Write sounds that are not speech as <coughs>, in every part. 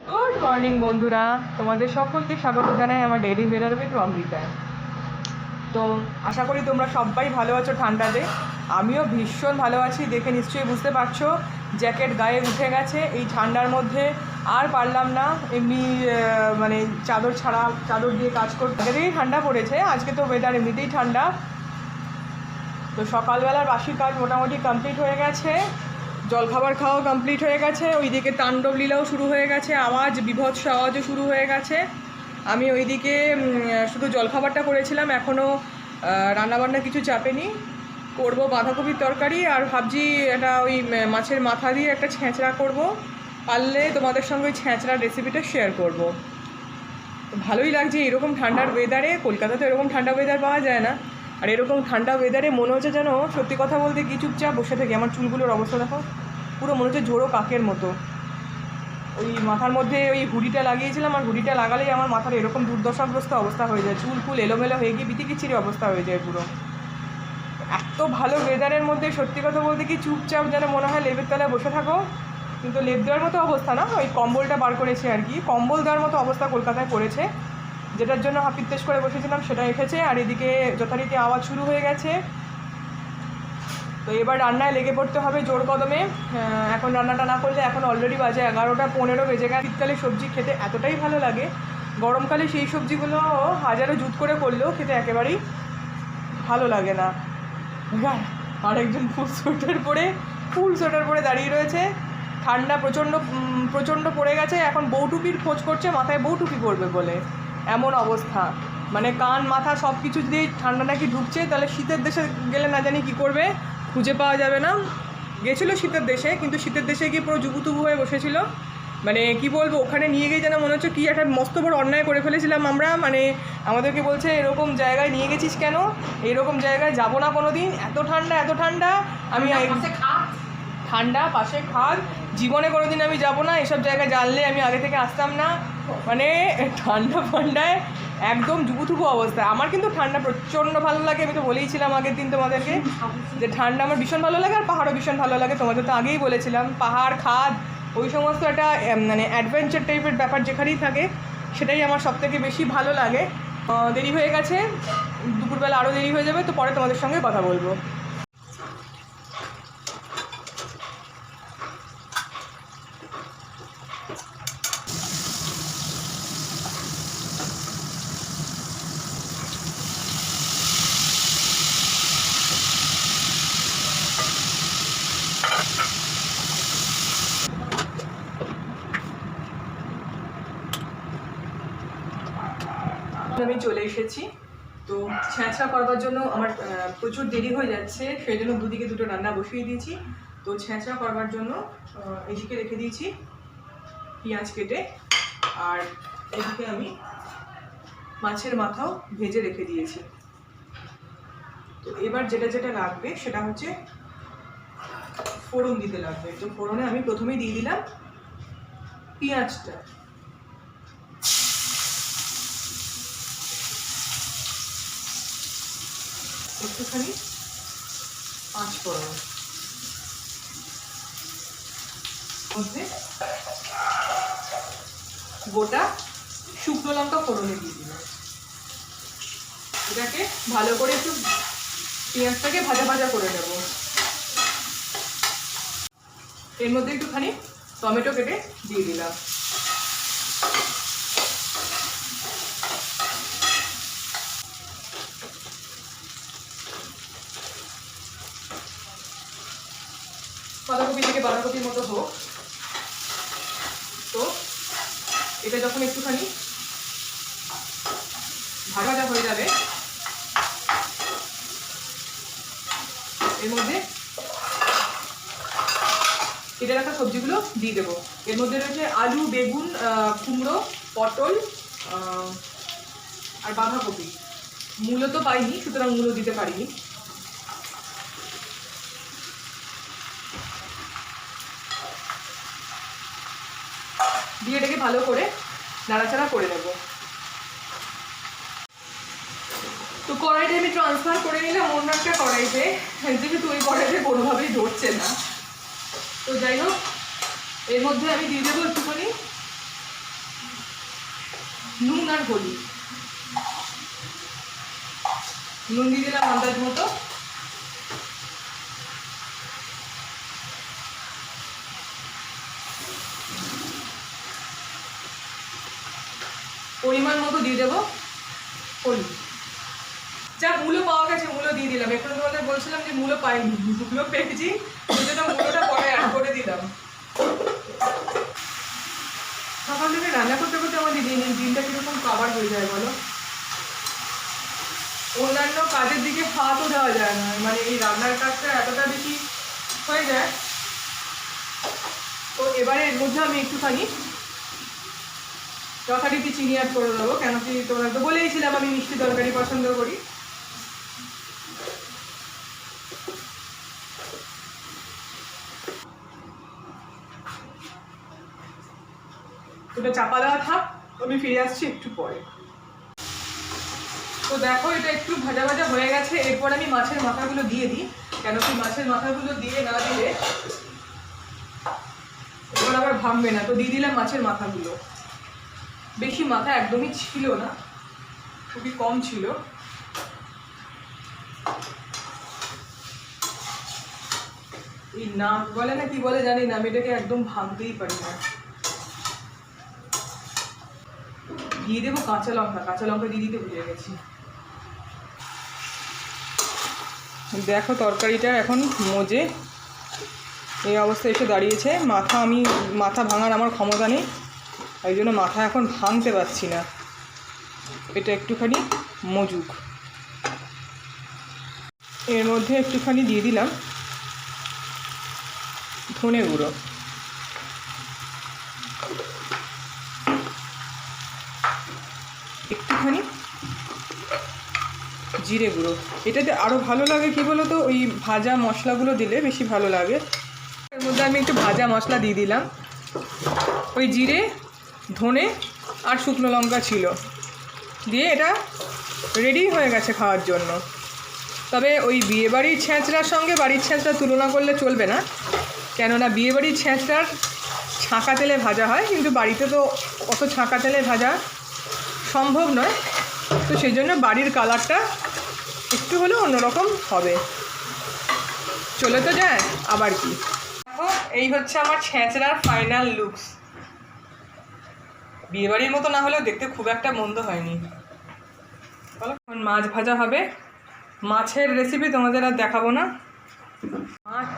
Good morning বন্ধুরা। তোমাদের সকলকে স্বাগত জানাই আমার ডেইলি বেরার উইথ অমৃতায় তো আশা করি তোমরা সবাই ভালো আছো ঠান্ডাতে। আমিও ভীষণ ভালো আছি, দেখে নিশ্চয়ই বুঝতে পারছ। জ্যাকেট গায়ে উঠে গেছে, এই ঠান্ডার মধ্যে আর পারলাম না। এমনি মানে চাদর ছাড়া, চাদর দিয়ে কাজ করতে। আগে ঠান্ডা পড়েছে, আজকে তো ওয়েদার এমনিতেই ঠান্ডা। তো সকালবেলার বাসির কাজ মোটামুটি কমপ্লিট হয়ে গেছে। জলখাবার খাওয়াও কমপ্লিট হয়ে গেছে, ওইদিকে তাণ্ডব লীলাও শুরু হয়ে গেছে, আওয়াজ, বিভৎস আওয়াজও শুরু হয়ে গেছে। আমি ওইদিকে শুধু জলখাবারটা করেছিলাম এখনও রান্নাবান্না কিছু চাপেনি। করব বাঁধাকপির তরকারি আর ভাবছি একটা ওই মাছের মাথা দিয়ে একটা ছেঁচড়া করব। পারলে তোমাদের সঙ্গে ওই ছেঁচড়ার রেসিপিটা শেয়ার করব। ভালোই লাগছে এরকম ঠান্ডার ওয়েদারে কলকাতাতে এরকম ঠান্ডা ওয়েদার পাওয়া যায় না। আর এরকম ঠান্ডা ওয়েদারে মনে হচ্ছে যেন, সত্যি কথা বলতে কি চুপচাপ বসে থাকি। আমার চুলগুলোর অবস্থা দেখো, পুরো মনে হচ্ছে জোড়ো কাকের মতো। ওই মাথার মধ্যে ওই হুডিটা লাগিয়েছিলাম, আর হুডিটা লাগালেই আমার মাথার এরকম দুর্দশাগ্রস্ত অবস্থা হয়ে যায়। চুল ফুল এলোমেলো হয়ে গিয়ে বিতিকিচিরি অবস্থা হয়ে যায় পুরো। এত ভালো ওয়েদারের মধ্যে সত্যি কথা বলতে কি চুপচাপ যেন মনে হয় লেবের তলায় বসে থাকো। কিন্তু লেপ দেওয়ার মতো অবস্থা না, ওই কম্বলটা বার করেছে আর কি। কম্বল দেওয়ার মতো অবস্থা কলকাতায় করেছে যেটার জন্য হাপিত্তেশ করে বসেছিলাম সেটা এসেছে, আর এদিকে যথারীতি আওয়াজ শুরু হয়ে গেছে। তো এবার রান্নায় লেগে পড়তে হবে জোর কদমে। এখন রান্নাটা না করলে এখন অলরেডি বাজে এগারোটা পনেরো বেজে গেছে। শীতকালে সবজি খেতে এতটাই ভালো লাগে। গরমকালে সেই সবজিগুলো হাজারো জুত করে করলেও খেতে একেবারেই ভালো লাগে না। আর আরেকজন ফুল সোয়েটার পরে ফুল সোয়েটার পরে দাঁড়িয়ে রয়েছে। ঠান্ডা প্রচণ্ড প্রচণ্ড পড়ে গেছে। এখন বউটুপির খোঁজ করছে, মাথায় বউটুপি পরবে বলে। এমন অবস্থা। মানে কান, মাথা সব কিছু যদি ঠান্ডা নাকি ঢুকছে, তাহলে শীতের দেশে গেলে না জানি কি করবে। খুঁজে পাওয়া যাবে না। গেছিল শীতের দেশে কিন্তু শীতের দেশে গিয়ে পুরো জুবুতুবু হয়ে বসেছিল। মানে কি বলব ওখানে নিয়ে গিয়ে যেন মনে হচ্ছে কী একটা মস্ত বড় অন্যায় করে ফেলেছিলাম আমরা। মানে আমাদেরকে বলছে এরকম জায়গায় নিয়ে গেছিস কেন? এরকম জায়গায় যাব না কোনো দিন এত ঠান্ডা এত ঠান্ডা। আমি ঠান্ডা পাশে খাদ জীবনে কোনো দিন আমি যাব না। এসব জায়গায় জানলে আমি আগে থেকে আসতাম না। মানে ঠান্ডা ফান্ডায় একদম জুবুথুবু অবস্থা আমার কিন্তু ঠান্ডা প্রচণ্ড ভালো লাগে, আমি তো বলেইছিলাম আগের দিন তোমাদেরকে যে ঠান্ডা আমার ভীষণ ভালো লাগে আর পাহাড়ও ভীষণ ভালো লাগে, তোমাদের তো আগেই বলেছিলাম। পাহাড়, খাদ, ওই সমস্ত একটা মানে অ্যাডভেঞ্চার টাইপের ব্যাপার যেখানেই থাকে, সেটাই আমার সব থেকে বেশি ভালো লাগে। দেরি হয়ে গেছে, দুপুরবেলা আরও দেরি হয়ে যাবে, তো পরে তোমাদের সঙ্গে কথা বলব আমি চলে এসেছি তো ছ্যাঁচড়া করবার জন্য আমার আহ, প্রচুর দেরি হয়ে যাচ্ছে। সেই জন্য দুদিকে দুটো রান্না বসিয়ে দিয়েছি। তো ছ্যাঁচড়া করবার জন্য এদিকে রেখে দিয়েছি পেঁয়াজ কেটে। আর এদিকে আমি মাছের মাথাও ভেজে রেখে দিয়েছি। তো এবার যেটা যেটা লাগবে, সেটা হচ্ছে ফোড়ন দিতে লাগবে। তো ফোড়নে আমি প্রথমেই দিয়ে দিলাম পেঁয়াজটা। একটুখানি পাঁচ ফোড়ন। মধ্যে গোটা শুকনো লঙ্কা ফোড়নে দিয়ে দিলাম। এটাকে ভালো করে একটু পেঁয়াজটাকে ভাজা ভাজা করে নেব। এর মধ্যে একটুখানি টমেটো কেটে দিয়ে দিলাম। বাঁধাকপি থেকে বাঁধাকপির মতো হোক। তো এটা যখন একটুখানি ভাজা ভাজা হয়ে যাবে, এর মধ্যে কেটে রাখা সবজিগুলো দিয়ে দেবো। এর মধ্যে রয়েছে আলু, বেগুন কুমড়ো, পটল আর বাঁধাকপি। মূলো তো পাইনি, সুতরাং মূলো দিতে পারিনি। ভালো করে নাড়াচাড়া করে নেব। তো কড়াইটা আমি ট্রান্সফার করে নিলাম, অন্য একটা কড়াইতে। যেহেতু ওই কড়াইতে কোনোভাবেই ধরছে না। তো যাই হোক, এর মধ্যে আমি দিয়ে দেবো একটুখানি নুন আর হলুদ। নুন দিয়ে দিলাম আন্দাজ মতো। পরিমাণ মতো দিয়ে দেবো। হলুদ যা মূলো পাওয়া গেছে, মূলো দিয়ে দিলাম। এখন তোমাদের বলছিলাম যে মূলো পাইনি। মূলো পেয়েছি জন্য মূলোটা পরে অ্যাড করে দিলাম। সকাল থেকে রান্না করতে করতে আমাদের দিন দিনটা কীরকম কাবার হয়ে যায় বলো? অন্যান্য কাজের দিকে হাতও দেওয়া যায় না। মানে এই রান্নার কাজটা এতটা বেশি হয়ে যায়। তো এবারে এর মধ্যে আমি একটুখানি যথারীতি চিনি অ্যাড করে দেবো। কেন কি তোমরা তো বলেইছিলাম আমি মিষ্টি তরকারি পছন্দ করি। চাপা দেওয়া থাক, আমি ফিরে আসছি একটু পরে। তো দেখো, এটা একটু ভাজা ভাজা হয়ে গেছে। এরপর আমি মাছের মাথাগুলো দিয়ে দিই। কেন কি মাছের মাথাগুলো দিয়ে না দিলে এবার আবার ভাববে না। তো দিয়ে দিলাম মাছের মাথাগুলো। বেশি মাথা একদমই ছিল না, খুবই কম ছিল। এই নাক বলে না কি বলে জানি না, আমি এটাকে একদম ভাঙতেই পারি না। দিয়ে দেবো কাঁচা লঙ্কা কাঁচা লঙ্কা দিয়ে দিতে ভুলে গেছি। দেখো তরকারিটা এখন মজে। এই অবস্থায় এসে দাঁড়িয়েছে। মাথা আমি, মাথা ভাঙার আমার ক্ষমতা নেই। এই জন্য মাথা এখন ভাঙতে পারছি না। এটা একটুখানি মজুক। এর মধ্যে একটুখানি দিয়ে দিলাম ধনে গুঁড়ো। একটুখানি জিরে গুঁড়ো। এটাতে আরও ভালো লাগে কি বলো তো ওই ভাজা মশলাগুলো দিলে বেশি ভালো লাগে। এর মধ্যে আমি একটু ভাজা মশলা দিয়ে দিলাম। ওই জিরে ধনে আর শুকনো লঙ্কা ছিল। দিয়ে এটা রেডি হয়ে গেছে খাওয়ার জন্য। তবে ওই বিয়েবাড়ির ছ্যাঁচড়ার সঙ্গে বাড়ির ছ্যাঁচড়া তুলনা করলে চলবে না। কেননা বিয়েবাড়ির ছ্যাঁচড়ার ছাঁকা তেলে ভাজা হয়, কিন্তু বাড়িতে তো অত ছাঁকা তেলে ভাজা সম্ভব নয়। তো সেই জন্য বাড়ির কালারটা একটু হলেও অন্যরকম হবে। চলে তো যায়, আবার কি? দেখো, এই হচ্ছে আমার ছেঁচড়ার ফাইনাল লুকস বিয়েবাড়ির মতো না হলেও দেখতে খুব একটা মন্দ হয়নি। বলো মাছ ভাজা হবে। মাছের রেসিপি তোমাদের আর দেখাবো না। মাছ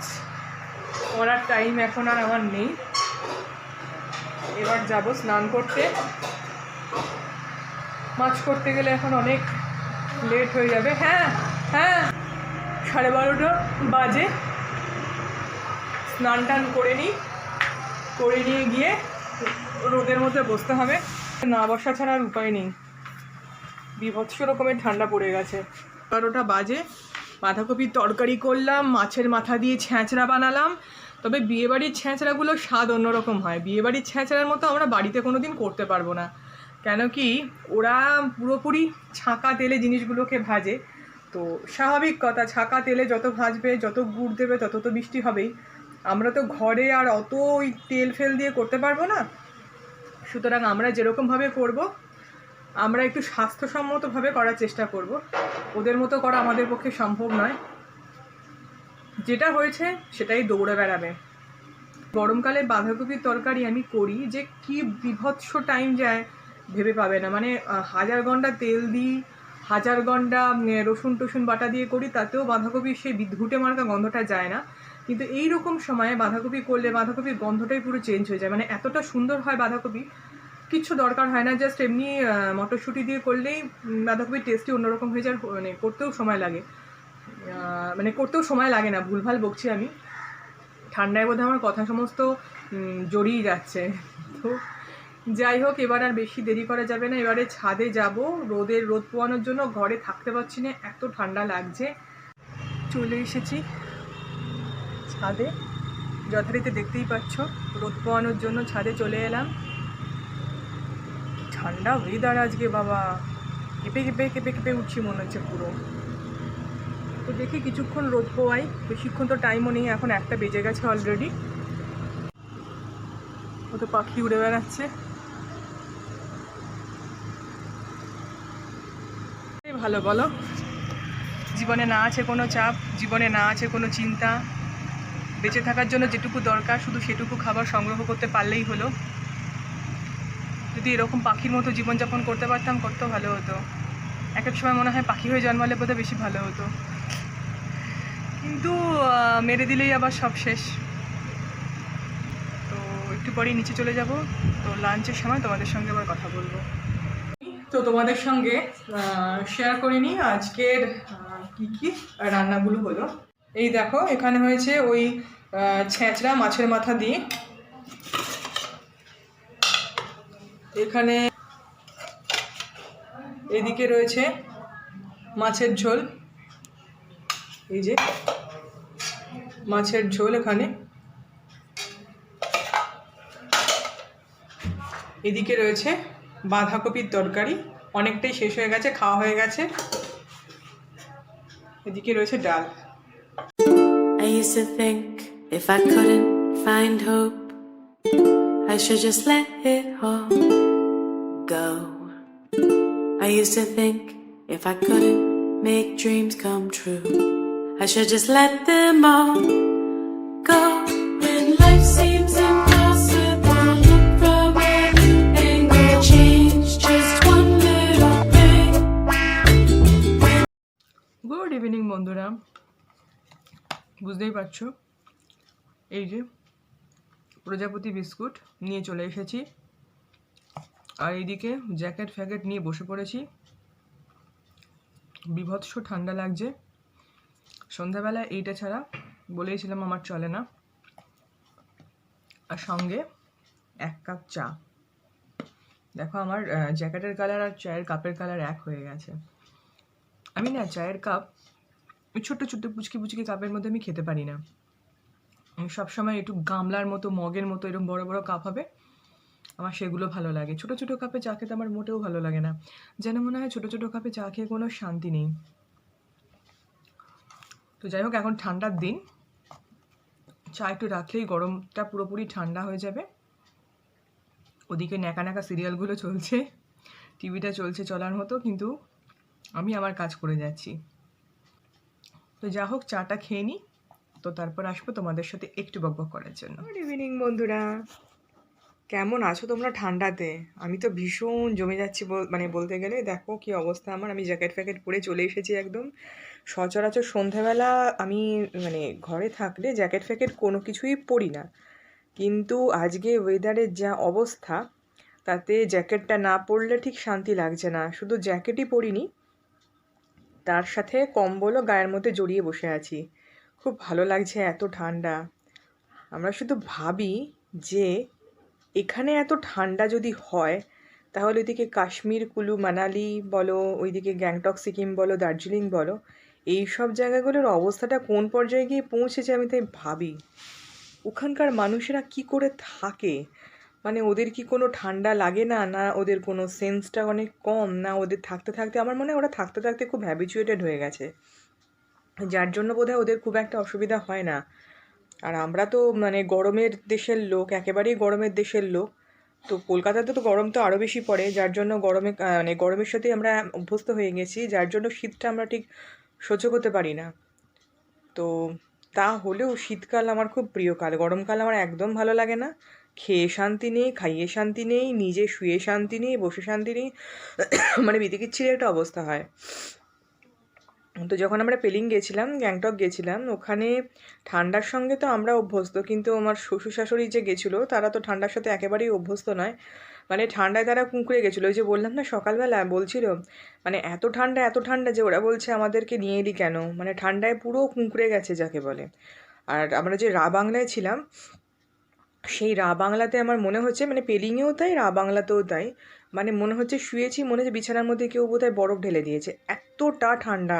করার টাইম এখন আর আমার নেই। এবার যাব স্নান করতে। মাছ করতে গেলে এখন অনেক লেট হয়ে যাবে। হ্যাঁ হ্যাঁ সাড়ে বারোটা বাজে। স্নান টান করে নিই। করে নিয়ে গিয়ে রোদের মধ্যে বসতে হবে। না বসা ছাড়া আর উপায় নেই। বিভৎস রকমের ঠান্ডা পড়ে গেছে। বারোটা বাজে। বাঁধাকপির তরকারি করলাম, মাছের মাথা দিয়ে ছ্যাঁচড়া বানালাম। তবে বিয়েবাড়ির ছ্যাঁচড়াগুলো স্বাদ অন্যরকম হয়। বিয়েবাড়ির ছ্যাঁচড়ার মতো আমরা বাড়িতে কোনো দিন করতে পারব না। কেন কি ওরা পুরোপুরি ছাঁকা তেলে জিনিসগুলোকে ভাজে। তো স্বাভাবিক কথা, ছাঁকা তেলে যত ভাজবে, যত গুড় দেবে, তত তো বৃষ্টি হবেই। আমরা তো ঘরে আর অত ওই তেল ফেল দিয়ে করতে পারব না। সুতরাং আমরা যেরকমভাবে করব, আমরা একটু স্বাস্থ্যসম্মতভাবে করার চেষ্টা করব। ওদের মতো করা আমাদের পক্ষে সম্ভব নয়। যেটা হয়েছে সেটাই দৌড়ে বেড়াবে। গরমকালে বাঁধাকপির তরকারি আমি করি যে কি বিভৎস টাইম যায় ভেবে পাবে না। মানে হাজার ঘণ্টা তেল দিই, হাজার ঘণ্টা রসুন টসুন বাটা দিয়ে করি, তাতেও বাঁধাকপির সেই ঘুটে মার্কা গন্ধটা যায় না। কিন্তু এই রকম সময়ে বাঁধাকপি করলে বাঁধাকপির গন্ধটাই পুরো চেঞ্জ হয়ে যায়। মানে এতটা সুন্দর হয় বাঁধাকপি, কিচ্ছু দরকার হয় না জাস্ট এমনি মটরশুঁটি দিয়ে করলেই বাঁধাকপির টেস্টই অন্যরকম হয়ে যায় মানে করতেও সময় লাগে। মানে করতেও সময় লাগে না, ভুলভাল বকছি আমি। ঠান্ডায় বোধহয় আমার কথা সমস্ত জড়িয়ে যাচ্ছে। তো যাই হোক, এবার আর বেশি দেরি করা যাবে না। এবারে ছাদে যাব। রোদের রোদ পোয়ানোর জন্য ঘরে থাকতে পারছি না, এত ঠান্ডা লাগছে। চলে এসেছি। ছাদে। যথারীতি দেখতেই পাচ্ছ, রোদ পোয়ানোর জন্য ছাদে চলে এলাম। ঠান্ডা ওয়েদার আজকে, বাবা। কেঁপে কেঁপে কেঁপে কেঁপে উঠছি মনে হচ্ছে পুরো। তো দেখি কিছুক্ষণ রোদ পোয়াই বেশিক্ষণ তো টাইমও নেই, এখন একটা বেজে গেছে অলরেডি ও তো পাখি উড়ে বেড়াচ্ছে। ভালো বলো। জীবনে না আছে কোনো চাপ, জীবনে না আছে কোনো চিন্তা। বেঁচে থাকার জন্য যেটুকু দরকার, শুধু সেটুকু খাবার সংগ্রহ করতে পারলেই হলো। যদি এরকম পাখির মতো জীবনযাপন করতে পারতাম, কত ভালো হতো। এক এক সময় মনে হয় পাখি হয়ে জন্মালে বোধহয় বেশি ভালো হতো। কিন্তু মেরে দিলেই আবার সব শেষ। তো একটু পরেই নিচে চলে যাব। তো লাঞ্চের সময় তোমাদের সঙ্গে আবার কথা বলব। তো তোমাদের সঙ্গে শেয়ার করে নিই আজকের কি কি রান্নাগুলো হলো? এই দেখো, এখানে হয়েছে ওই ছেঁচড়া মাছের মাথা দিয়ে। এখানে এদিকে রয়েছে মাছের ঝোল। এই যে মাছের ঝোল এখানে। এদিকে রয়েছে বাঁধাকপির তরকারি। অনেকটাই শেষ হয়ে গেছে, খাওয়া হয়ে গেছে। এদিকে রয়েছে ডাল। Used to think if I couldn't find hope, I should just let it all go. I used to think if I couldn't make dreams come true, I should just let them all go. When life seems impossible, বুঝতেই পারছ? এই যে, প্রজাপতি biscuit নিয়ে চলে এসেছি। আর এইদিকে jacket ফ্যাকেট নিয়ে বসে পড়েছি। বিভৎস ঠান্ডা লাগছে। সন্ধ্যাবেলা এইটা ছাড়া বলেইছিলাম আমার চলে না। আর সঙ্গে এক কাপ চা। দেখো আমার জ্যাকেটের কালার আর চায়ের কাপের কালার এক হয়ে গেছে। আমি না, চায়ের কাপ ছোট্ট ছোট্ট পুচকি পুচকি কাপের মধ্যে আমি খেতে পারি না। সবসময় একটু গামলার মতো, মগের মতো এরকম বড় বড় কাপ হবে। আমার সেগুলো ভালো লাগে। ছোট ছোট কাপে চা খেতে আমার মোটেও ভালো লাগে না। যেন মনে হয় ছোট ছোট কাপে চা খেয়ে কোনো শান্তি নেই। তো যাই হোক, এখন ঠান্ডার দিন। চা একটু রাখলেই গরমটা পুরোপুরি ঠান্ডা হয়ে যাবে। ওদিকে ন্যাকা ন্যাকা সিরিয়ালগুলো চলছে। টিভিটা চলছে চলার মতো, কিন্তু আমি আমার কাজ করে যাচ্ছি। তো যা হোক, চাটা খেয়ে নিই তো তারপর আসব তোমাদের সাথে একটু বকবক করার জন্য। গুড ইভিনিং বন্ধুরা। কেমন আছো তোমরা ঠান্ডাতে? আমি তো ভীষণ জমে যাচ্ছি মানে বলতে গেলে, দেখো কি অবস্থা আমার। আমি জ্যাকেট ফ্যাকেট পরে চলে এসেছি একদম। সচরাচর সন্ধ্যাবেলা আমি মানে ঘরে থাকলে জ্যাকেট ফ্যাকেট কোনো কিছুই পরি না। কিন্তু আজকে ওয়েদারের যা অবস্থা, তাতে জ্যাকেটটা না পরলে ঠিক শান্তি লাগছে না। শুধু জ্যাকেটই পরিনি তার সাথে কম্বলও গায়ের মধ্যে জড়িয়ে বসে আছি। খুব ভালো লাগছে এত ঠান্ডা। আমরা শুধু ভাবি যে, এখানে এত ঠান্ডা যদি হয়, তাহলে ওইদিকে কাশ্মীর, কুলু, মানালি বলো, ওইদিকে গ্যাংটক, সিকিম বলো, দার্জিলিং বলো, এই সব জায়গাগুলোর অবস্থাটা কোন পর্যায়ে গিয়ে পৌঁছেছে আমি তাই ভাবি। ওখানকার মানুষেরা কি করে থাকে? মানে ওদের কি কোনো ঠান্ডা লাগে না? না ওদের কোনো সেন্সটা অনেক কম? না ওদের থাকতে থাকতে, আমার মনে হয় ওরা থাকতে থাকতে খুব হ্যাবিচুয়েটেড হয়ে গেছে। যার জন্য বোধহয় ওদের খুব একটা অসুবিধা হয় না। আর আমরা তো মানে গরমের দেশের লোক, একেবারেই গরমের দেশের লোক। তো কলকাতাতে তো গরম তো আরও বেশি পড়ে, যার জন্য গরমে মানে গরমের সাথে আমরা অভ্যস্ত হয়ে গেছি, যার জন্য শীতটা আমরা ঠিক সহ্য করতে পারি না। তো তা হলেও শীতকাল আমার খুব প্রিয় কাল। গরমকাল আমার একদম ভালো লাগে না। খেয়ে শান্তি নেই, খাইয়ে শান্তি নেই, নিজে শুয়ে শান্তি নেই, বসে শান্তি নেই <coughs> মানে বিতিকিচ্ছির একটা অবস্থা হয়। তো যখন আমরা পেলিং গেছিলাম, গ্যাংটক গেছিলাম, ওখানে ঠান্ডার সঙ্গে তো আমরা অভ্যস্ত, কিন্তু আমার শ্বশুর শাশুড়ি যে গেছিল, তারা তো ঠান্ডার সাথে একেবারেই অভ্যস্ত নয়। মানে ঠান্ডায় তারা কুঁকড়ে গেছিল, ওই যে বললাম না সকালবেলা বলছিল মানে এত ঠান্ডা এত ঠান্ডা যে ওরা বলছে আমাদেরকে নিয়ে এলি কেন? মানে ঠান্ডায় পুরো কুঁকড়ে গেছে যাকে বলে। আর আমরা যে রা বাংলায় ছিলাম সেই রা বাংলাতে আমার মনে হচ্ছে মানে পেলিংয়েও তাই, রা বাংলাতেও তাই। মানে মনে হচ্ছে শুয়েছি, মনে হচ্ছে বিছানার মধ্যে কেউ বোধহয় বরফ ঢেলে দিয়েছে। এতটা ঠান্ডা।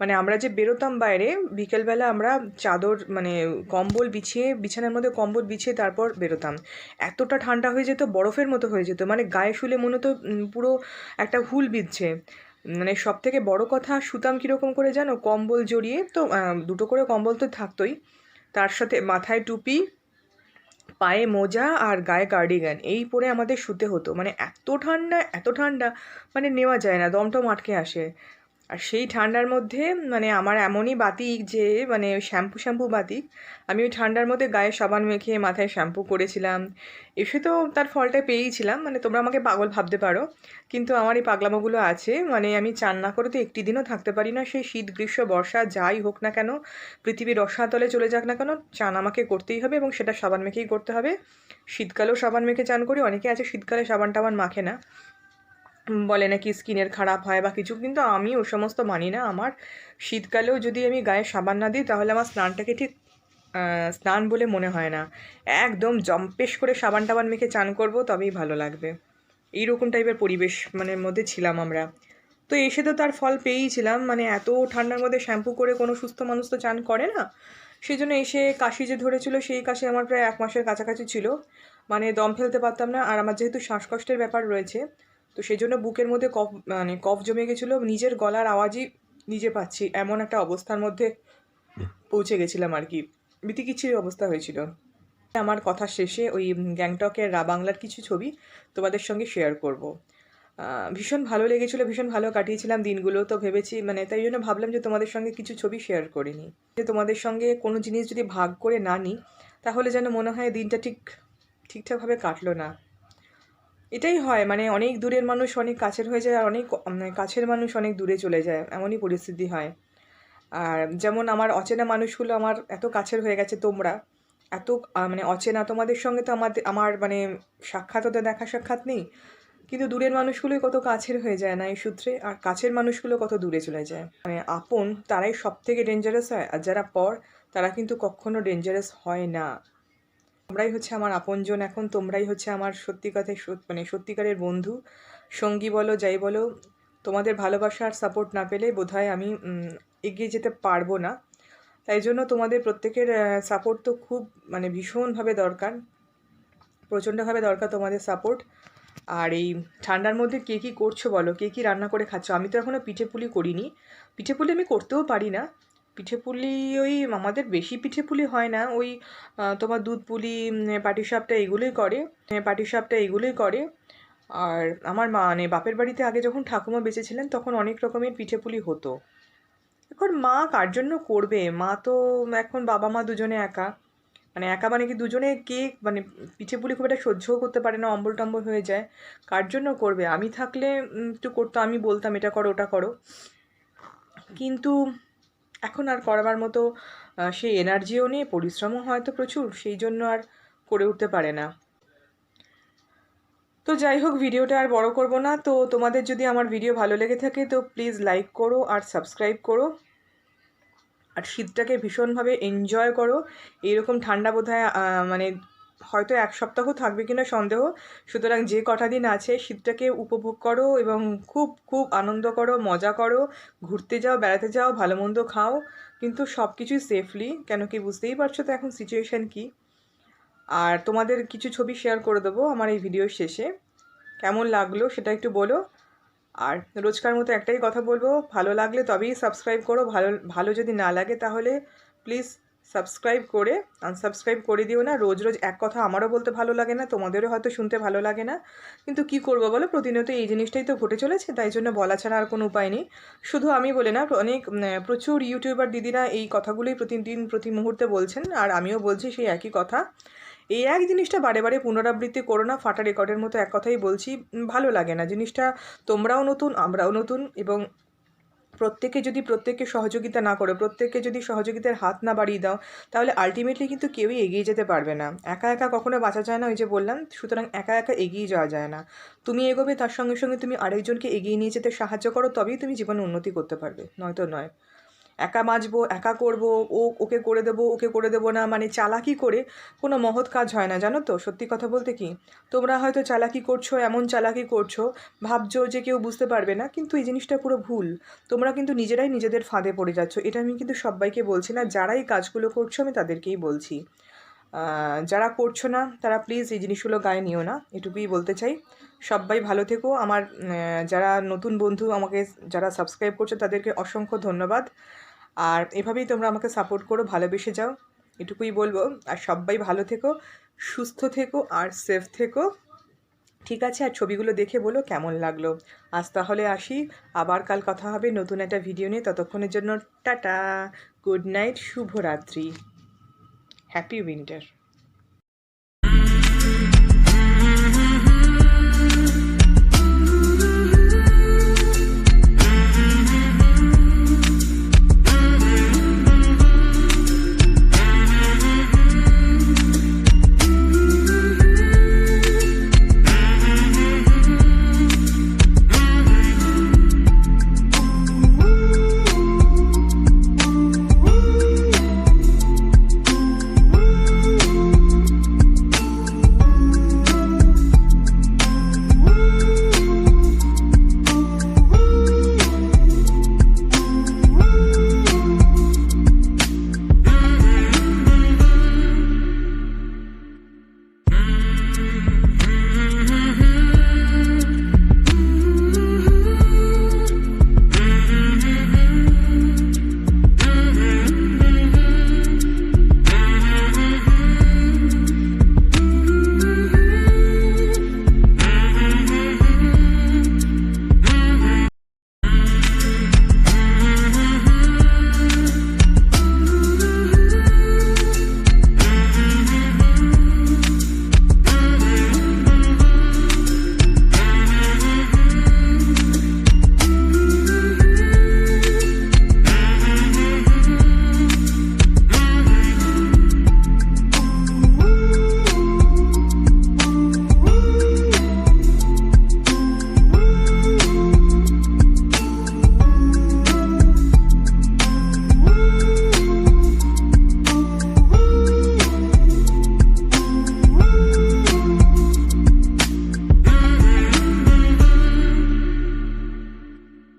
মানে আমরা যে বেরোতাম বাইরে, বিকেলবেলা আমরা চাদর মানে কম্বল বিছিয়ে, বিছানার মধ্যে কম্বল বিছিয়ে তারপর বেরোতাম। এতটা ঠান্ডা হয়ে যেত, বরফের মতো হয়ে যেত। মানে গায়ে শুলে মনে হতো পুরো একটা হুল বিঁধছে। মানে সব থেকে বড় কথা শুতাম কীরকম করে জানো? কম্বল জড়িয়ে তো দুটো করে কম্বল তো থাকতোই। তার সাথে মাথায় টুপি পায়ে মোজা আর গায়ে কার্ডিগান এই পরে আমাদের শুতে হতো। মানে এত ঠান্ডা এত ঠান্ডা মানে নেওয়া যায় না, দমটম আটকে আসে। আর সেই ঠান্ডার মধ্যে মানে আমার এমনই বাতিক যে মানে শ্যাম্পু শ্যাম্পু বাতিক, আমি ওই ঠান্ডার মধ্যে গায়ে সাবান মেখে মাথায় শ্যাম্পু করেছিলাম। এসে তো তার ফলটা পেয়েইছিলাম মানে তোমরা আমাকে পাগল ভাবতে পারো। কিন্তু আমার এই পাগলামোগুলো আছে মানে আমি চান না করে তো একটি দিনও থাকতে পারি না। সেই শীত, গ্রীষ্ম, বর্ষা, যাই হোক না কেন, পৃথিবীর রসাতলে চলে যাক না কেন, চান আমাকে করতেই হবে এবং সেটা সাবান মেখেই করতে হবে। শীতকালেও সাবান মেখে চান করি, অনেকে আছে শীতকালে সাবান টাবান মাখে না। বলে নাকি স্কিনের খারাপ হয় বা কিছু, কিন্তু আমি ও সমস্ত মানি না। আমার শীতকালেও যদি আমি গায়ে সাবান না দিই, তাহলে আমার স্নানটাকে ঠিক স্নান বলে মনে হয় না। একদম জম্পেশ করে সাবান টাবান মেখে চান করব, তবেই ভালো লাগবে। এইরকম টাইপের পরিবেশ মানে মধ্যে ছিলাম আমরা। তো এসে তো তার ফল পেয়েইছিলাম মানে এত ঠান্ডার মধ্যে শ্যাম্পু করে কোনো সুস্থ মানুষ তো চান করে না। সেই জন্য এসে কাশি যে ধরেছিল, সেই কাশি আমার প্রায় এক মাসের কাছাকাছি ছিল। মানে দম ফেলতে পারতাম না। আর আমার যেহেতু শ্বাসকষ্টের ব্যাপার রয়েছে তো সেই জন্য বুকের মধ্যে কফ মানে কফ জমে গেছিল। নিজের গলার আওয়াজই নিজে পাচ্ছি। এমন একটা অবস্থার মধ্যে পৌঁছে গেছিলাম আর কি। বিতিকিচ্ছির অবস্থা হয়েছিল। আমার কথা শেষে ওই গ্যাংটকের রা বাংলার কিছু ছবি তোমাদের সঙ্গে শেয়ার করব। ভীষণ ভালো লেগেছিলো ভীষণ ভালো কাটিয়েছিলাম দিনগুলো তো ভেবেছি মানে তাই জন্য ভাবলাম যে তোমাদের সঙ্গে কিছু ছবি শেয়ার করে নিই যে তোমাদের সঙ্গে কোনো জিনিস যদি ভাগ করে না নিই তাহলে যেন মনে হয় দিনটা ঠিক ঠিকঠাকভাবে কাটলো না। এটাই হয় মানে অনেক দূরের মানুষ অনেক কাছের হয়ে যায়, আর অনেক কাছের মানুষ অনেক দূরে চলে যায়, এমনই পরিস্থিতি হয়। আর যেমন আমার অচেনা মানুষগুলো আমার এত কাছের হয়ে গেছে তোমরা, এত মানে অচেনা তোমাদের সঙ্গে তো আমাদের, আমার মানে সাক্ষাৎ তো দেখা সাক্ষাৎ নেই, কিন্তু দূরের মানুষগুলোই কত কাছের হয়ে যায় না এই সূত্রে, আর কাছের মানুষগুলো কত দূরে চলে যায়। মানে আপন তারাই সব থেকে ডেঞ্জারাস হয়, আর যারা পর তারা কিন্তু কখনো ডেঞ্জারাস হয় না। তোমরাই হচ্ছে আমার আপনজন, এখন তোমরাই হচ্ছে আমার সত্যি সত- মানে সত্যিকারের বন্ধু। সঙ্গী বলো, যাই বলো, তোমাদের ভালোবাসা আর সাপোর্ট না পেলে বোধহয় আমি এগিয়ে যেতে পারব না। তাই জন্য তোমাদের প্রত্যেকের সাপোর্ট তো খুব মানে ভীষণভাবে দরকার। প্রচণ্ডভাবে দরকার তোমাদের সাপোর্ট আর এই ঠান্ডার মধ্যে কে কী করছ বলো? কে কী রান্না করে খাচ্ছ? আমি তো এখনও পিঠে পুলি করিনি। পিঠে পুলি আমি করতেও পারি না। পিঠে পুলি ওই আমাদের বেশি পিঠে পুলি হয় না। ওই তোমার দুধ পুলি পাটিসাপটা এগুলোই করে। পাটিসাপটা এগুলোই করে। আর আমার মানে বাপের বাড়িতে আগে যখন ঠাকুমা বেঁচে ছিলেন তখন অনেক রকমের পিঠে পুলি হতো। এখন মা কার জন্য করবে? মা তো এখন বাবা মা দুজনে একা। মানে একা মানে কি দুজনে কে মানে পিঠে পুলি খুব একটা সহ্যও করতে পারে না, অম্বল টম্বল হয়ে যায়। কার জন্য করবে? আমি থাকলে একটু করতো আমি বলতাম, এটা করো, ওটা করো। কিন্তু এখন আর করবার মতো সেই এনার্জিও নেই, পরিশ্রমও হয়তো প্রচুর, সেই জন্য আর করে উঠতে পারে না। তো যাই হোক, ভিডিওটা আর বড় করব না। তো তোমাদের যদি আমার ভিডিও ভালো লেগে থাকে, তো প্লিজ লাইক করো আর সাবস্ক্রাইব করো। আর শীতটাকে ভীষণভাবে এনজয় করো। এইরকম ঠান্ডা বোধহয় মানে হয়তো এক সপ্তাহ থাকবে কিনা সন্দেহ। সুতরাং যে কটা দিন আছে, শীতটাকে উপভোগ করো এবং খুব খুব আনন্দ করো, মজা করো। ঘুরতে যাও, বেড়াতে যাও, ভালো মন্দ খাও। কিন্তু সব কিছুই সেফলি কেন কি বুঝতেই পারছ তো এখন সিচুয়েশান কি? আর তোমাদের কিছু ছবি শেয়ার করে দেবো আমার এই ভিডিও শেষে। কেমন লাগল সেটা একটু বলো। আর রোজকার মতো একটাই কথা বলব, ভালো লাগলে তবেই সাবস্ক্রাইব করো, ভালো ভালো যদি না লাগে তাহলে প্লিজ সাবস্ক্রাইব করে আনসাবস্ক্রাইব করে দিও না। রোজ রোজ এক কথা আমারও বলতে ভালো লাগে না, তোমাদেরও হয়তো শুনতে ভালো লাগে না। কিন্তু কি করব বলো? প্রতিনিয়ত এই জিনিসটাই তো ঘটে চলেছে, তাই জন্য বলা ছাড়া আর কোনো উপায় নেই। শুধু আমি বলে না, অনেক প্রচুর ইউটিউবার দিদিরা এই কথাগুলোই প্রতিদিন, প্রতি মুহূর্তে বলছেন, আর আমিও বলছি সেই একই কথা। এই এক জিনিসটা বারে বারে পুনরাবৃত্তি করো না, ফাটা রেকর্ডের মতো এক কথাই বলছি ভালো লাগে না। জিনিসটা তোমরাও নতুন, আমরাও নতুন, এবং প্রত্যেকে যদি প্রত্যেককে সহযোগিতা না করো, প্রত্যেককে যদি সহযোগিতার হাত না বাড়িয়ে দাও, তাহলে আলটিমেটলি কিন্তু কেউই এগিয়ে যেতে পারবে না। একা একা কখনো বাঁচা যায় না, ওই যে বললাম, সুতরাং একা একা এগিয়ে যাওয়া যায় না। তুমি এগোবে, তার সঙ্গে সঙ্গে তুমি আরেকজনকে এগিয়ে নিয়ে যেতে সাহায্য করো, তবেই তুমি জীবনে উন্নতি করতে পারবে, নয়তো নয়। একা মাজবো, একা করব, ও, ওকে করে দেবো, ওকে করে দেবো না মানে চালাকি করে কোনো মহৎ কাজ হয় না, জানো তো? সত্যি কথা বলতে কি? তোমরা হয়তো চালাকি করছ, এমন চালাকি করছ, ভাবছ যে কেউ বুঝতে পারবে না, কিন্তু এই জিনিসটা পুরো ভুল। তোমরা কিন্তু নিজেরাই নিজেদের ফাঁদে পড়ে যাচ্ছ। এটা আমি কিন্তু সবাইকে বলছি না যারা এই কাজগুলো করছ আমি তাদেরকেই বলছি। যারা করছ না, তারা প্লিজ এই জিনিসগুলো গায়ে নিও না, এটুকুই বলতে চাই। সবাই ভালো থেকো। আমার যারা নতুন বন্ধু আমাকে, যারা সাবস্ক্রাইব করছে তাদেরকে অসংখ্য ধন্যবাদ। আর এভাবেই তোমরা আমাকে সাপোর্ট করো, ভালোবেসে যাও। এটুকুই বলব। আর সবাই ভালো থেকো, সুস্থ থেকো আর সেফ থেকো। ঠিক আছে? আর ছবিগুলো দেখে বলো কেমন লাগল। আজ তাহলে আসি। আবার কাল কথা হবে নতুন একটা ভিডিও নিয়ে। ততক্ষণের জন্য টাটা। গুড নাইট শুভরাত্রি। Happy winter